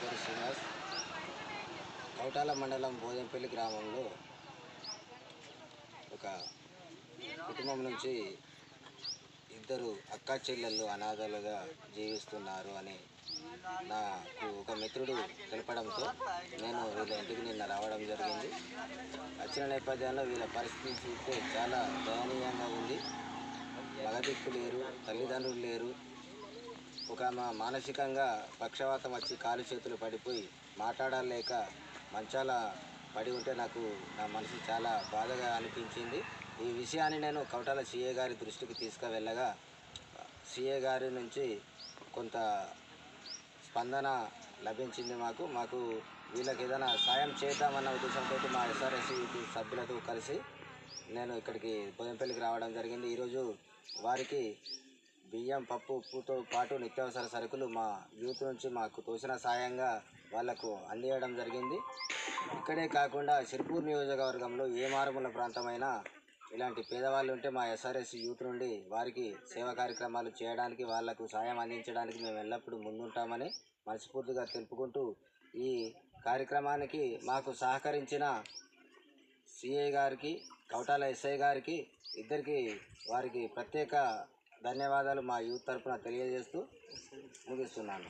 పేరు శ్రీనివాస్ కౌటాల మండలం బోదెంపల్లి గ్రామంలో ఒక కుటుంబం నుంచి ఇద్దరు అక్కా చెల్లెళ్ళు అనాథలుగా జీవిస్తున్నారు అని నాకు ఒక మిత్రుడు తెలపడంతో నేను వీళ్ళ ఇంటికి నిన్న రావడం జరిగింది. వచ్చిన నేపథ్యంలో వీళ్ళ పరిస్థితి చూస్తే చాలా దయనీయంగా ఉంది. మగదిక్కు లేరు తల్లిదండ్రులు లేరు. ఒక మానసికంగా పక్షవాతం వచ్చి కాలు చేతులు పడిపోయి మాట్లాడలేక మంచాల పడి ఉంటే నాకు నా మనసు చాలా బాధగా అనిపించింది. ఈ విషయాన్ని నేను కౌటాల సిఏ గారి దృష్టికి తీసుకువెళ్ళగా సిఏ గారి నుంచి కొంత స్పందన లభించింది మాకు. మాకు వీళ్ళకి ఏదైనా సాయం చేద్దామన్న ఉద్దేశంతో మా ఎస్ఆర్ఎస్సి సభ్యులతో కలిసి నేను ఇక్కడికి బోయంపల్లికి రావడం జరిగింది. ఈరోజు వారికి బియ్యం పప్పు ఉప్పుతో పాటు నిత్యావసర సరుకులు మా యూత్ నుంచి మాకు తోసిన సాయంగా వాళ్ళకు అందియడం జరిగింది. ఇక్కడే కాకుండా సిర్పూర్ నియోజకవర్గంలో ఏ మారుమూల ప్రాంతమైనా ఇలాంటి పేదవాళ్ళు ఉంటే మా ఎస్ఆర్ఎస్ యూత్ నుండి వారికి సేవా కార్యక్రమాలు చేయడానికి వాళ్ళకు సాయం అందించడానికి మేము ఎల్లప్పుడూ ముందుంటామని మనస్ఫూర్తిగా తెలుపుకుంటూ ఈ కార్యక్రమానికి మాకు సహకరించిన సిఐ గారికి కౌటాల ఎస్ఐ గారికి ఇద్దరికి వారికి ప్రత్యేక ధన్యవాదాలు మా యూత్ తరపున తెలియజేస్తూ ముగిస్తున్నాను.